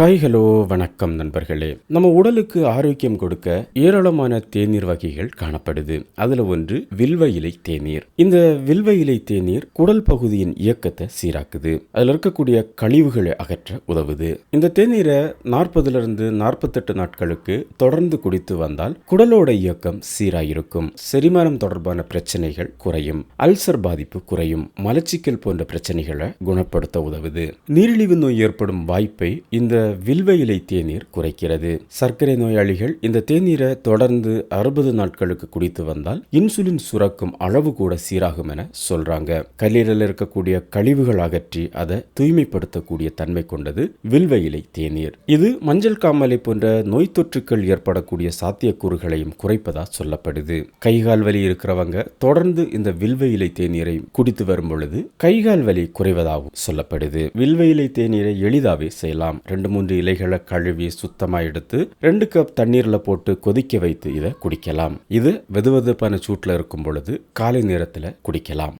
Hi hello வணக்கம் நண்பர்களே. நம்ம உடலுக்கு ஆரோக்கியம் கொடுக்க ஏராளமான தேநீர் வகைகள் காணப்படுது. அதுல ஒன்று வில்வ இலை தேநீர். இந்த வில்வ இலை தேநீர் குடல் பகுதியின் இயக்கத்தை சீராக்குது. அதுல இருக்கக்கூடிய கழிவுகளை அகற்ற உதவுது. இந்த தேநீரை நாற்பதுல இருந்து நாற்பத்தெட்டு நாட்களுக்கு தொடர்ந்து குடித்து வந்தால் குடலோட இயக்கம் சீராயிருக்கும். செரிமானம் தொடர்பான பிரச்சனைகள் குறையும். அல்சர் பாதிப்பு குறையும். மலச்சிக்கல் போன்ற பிரச்சனைகளை குணப்படுத்த உதவுது. நீரிழிவு நோய் ஏற்படும் வாய்ப்பை இந்த வில்வ இலை தேநீர் குறைக்கிறது. சர்க்கரை நோயாளிகள் இந்த தேநீரை தொடர்ந்து அறுபது நாட்களுக்கு குடித்து வந்தால் இன்சுலின் சுரக்கும் அளவு கூட சீராகும் என சொல்றாங்க. கல்லீரல் இருக்கக்கூடிய கழிவுகள் அகற்றி அதை தூய்மைப்படுத்தக்கூடிய தன்மை கொண்டது வில்வ இலை தேநீர். இது மஞ்சள் காமலை போன்ற நோய் தொற்றுக்கள் ஏற்படக்கூடிய சாத்தியக்கூறுகளையும் குறைப்பதா சொல்லப்படுது. கைகால் வலி இருக்கிறவங்க தொடர்ந்து இந்த வில்வ இலை தேநீரை குடித்து வரும் பொழுது கைகால் வலி குறைவதாகவும் சொல்லப்படுது. வில்வ இலை தேநீரை எளிதாவே செய்யலாம். ரெண்டு மூன்று இலைகளை கழுவி சுத்தமா எடுத்து ரெண்டு கப் தண்ணீர்ல போட்டு கொதிக்க வைத்து இதை குடிக்கலாம். இது வெதுவெதுப்பான சூட்டில் இருக்கும் பொழுது காலை நேரத்தில் குடிக்கலாம்.